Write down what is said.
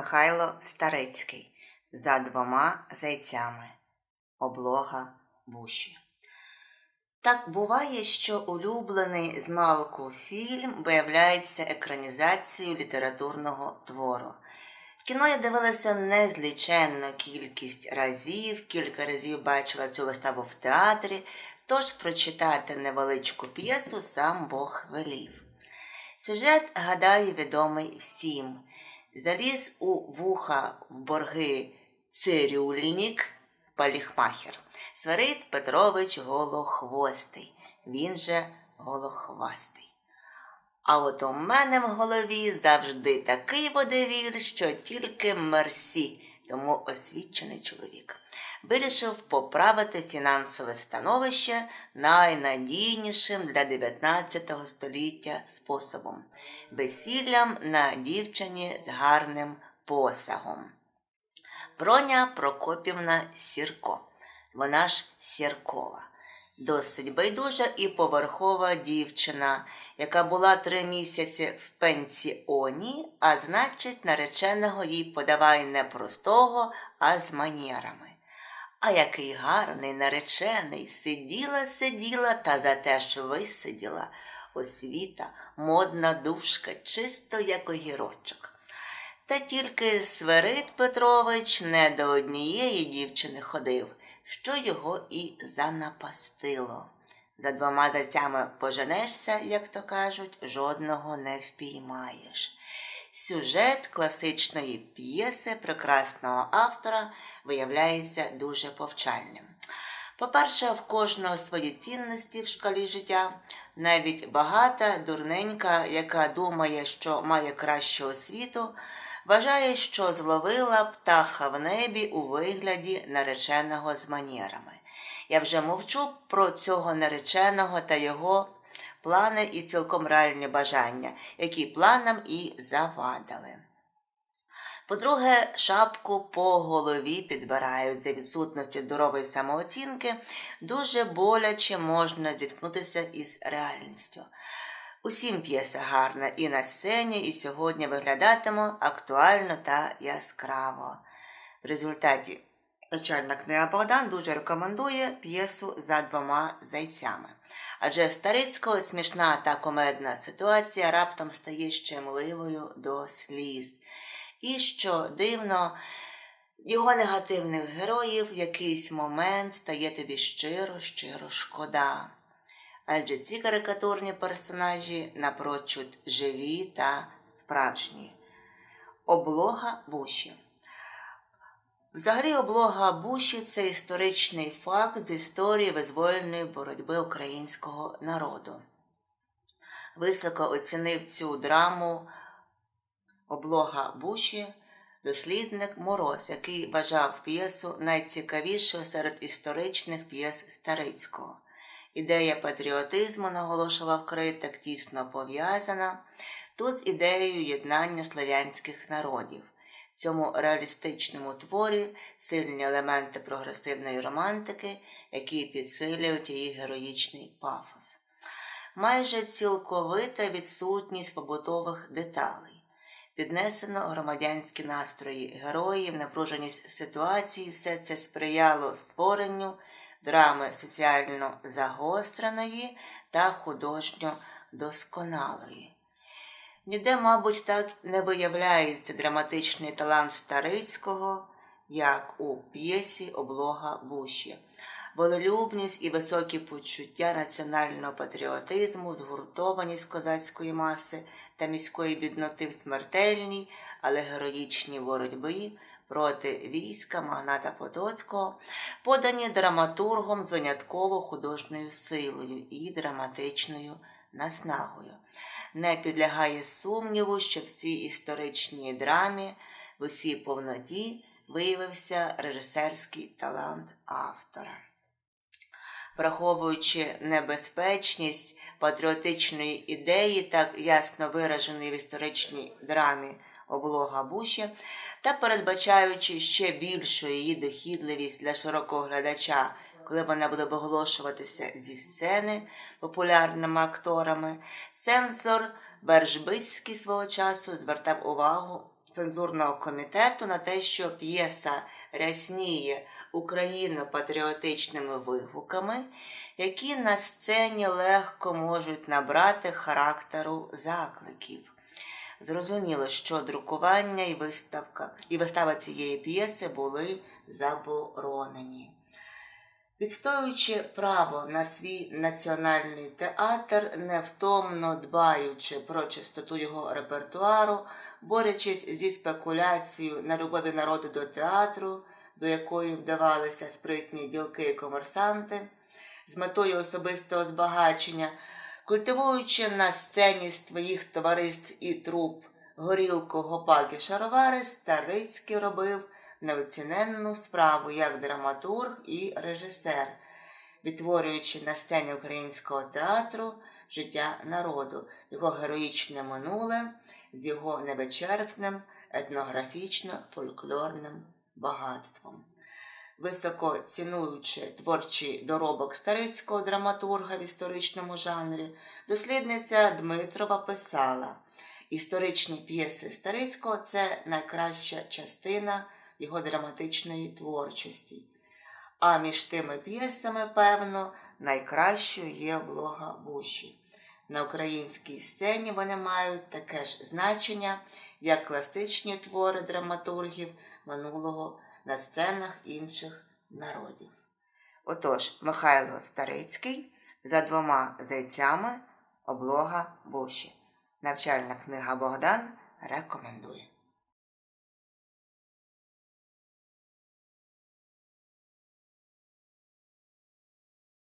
Михайло Старицький За двома зайцями. Облога буші. Так буває, що улюблений з малку фільм виявляється екранізацією літературного твору. Кіно я дивилася незліченну кількість разів, кілька разів бачила цю виставу в театрі, тож прочитати невеличку п'єсу сам Бог велів. Сюжет, гадаю, відомий всім. Заліз у вуха в борги цирюльник Паліхмахер. Свирид Петрович Голохвостий. Він же Голохвастий. А от у мене в голові завжди такий водевіль, що тільки мерсі, тому освічений чоловік. Вирішив поправити фінансове становище найнадійнішим для 19 століття способом весіллям на дівчині з гарним посагом. Броня Прокопівна Сірко. Вона ж Сіркова. Досить байдужа і поверхова дівчина, яка була три місяці в пенсіоні, а значить, нареченого їй подавай не простого, а з манерами. А який гарний наречений, сиділа, сиділа та за те ж висиділа. Освіта, модна душка, чисто як огірочок. Та тільки Сверид Петрович не до однієї дівчини ходив, що його і занапастило. За двома зайцями поженешся, як то кажуть, жодного не впіймаєш. Сюжет класичної п'єси прекрасного автора виявляється дуже повчальним. По-перше, в кожного свої цінності в шкалі життя, навіть багата, дурненька, яка думає, що має кращу освіту, вважає, що зловила птаха в небі у вигляді нареченого з манерами. Я вже мовчу про цього нареченого та його плани і цілком реальні бажання, які планам і завадили. По-друге, шапку по голові підбирають за відсутності здорової самооцінки, дуже боляче можна зіткнутися із реальністю. Усім п'єса гарна і на сцені, і сьогодні виглядатиме актуально та яскраво. В результаті начальна книга Богдан дуже рекомендує п'єсу за двома зайцями. Адже в Старицького смішна та комедна ситуація раптом стає щемливою до сліз. І що дивно, його негативних героїв в якийсь момент стає тобі щиро, щиро шкода. Адже ці карикатурні персонажі напрочуд живі та справжні. Облога Буші. Взагалі, облога Буші це історичний факт з історії визвольної боротьби українського народу. Високо оцінив цю драму облога Буші, дослідник Мороз, який вважав п'єсу найцікавішою серед історичних п'єс Старицького. Ідея патріотизму, наголошував критик, тісно пов'язана тут з ідеєю єднання слов'янських народів. Цьому реалістичному творі сильні елементи прогресивної романтики, які підсилюють її героїчний пафос. Майже цілковита відсутність побутових деталей. Піднесено громадянські настрої героїв, напруженість ситуації, все це сприяло створенню драми соціально загостреної та художньо досконалої. Ніде, мабуть, так не виявляється драматичний талант Старицького, як у п'єсі Облога Буші волелюбність і високі почуття національного патріотизму, згуртованість козацької маси та міської бідноти в смертельній, але героїчній боротьбі проти війська Магната Потоцького, подані драматургом з винятково художньою силою і драматичною наснагою. Не підлягає сумніву, що в цій історичній драмі в усій повноті виявився режисерський талант автора. Враховуючи небезпечність патріотичної ідеї, так ясно вираженої в історичній драмі облога Буші, та передбачаючи ще більшу її дохідливість для широкого глядача, коли вона буде оголошуватися зі сцени популярними акторами, цензор Бережбицький свого часу звертав увагу цензурного комітету на те, що п'єса рясніє україно-патріотичними вигуками, які на сцені легко можуть набрати характеру закликів. Зрозуміло, що друкування і виставка і вистава цієї п'єси були заборонені. Відстоюючи право на свій національний театр, невтомно дбаючи про чистоту його репертуару, борючись зі спекуляцією на любові народу до театру, до якої вдавалися спритні ділки і комерсанти, з метою особистого збагачення, культивуючи на сцені своїх товариств і труп горілку, гопак і шаровари, Старицький робив неоціненну справу як драматург і режисер, відтворюючи на сцені українського театру життя народу, його героїчне минуле з його невичерпним етнографічно-фольклорним багатством. Високо цінуючи творчий доробок старицького драматурга в історичному жанрі, дослідниця Дмитрова писала: історичні п'єси Старицького це найкраща частина його драматичної творчості. А між тими п'єсами, певно, найкращою є облога Буші. На українській сцені вони мають таке ж значення, як класичні твори драматургів минулого на сценах інших народів. Отож, Михайло Старицький за двома зайцями облога Буші. Навчальна книга Богдан рекомендує.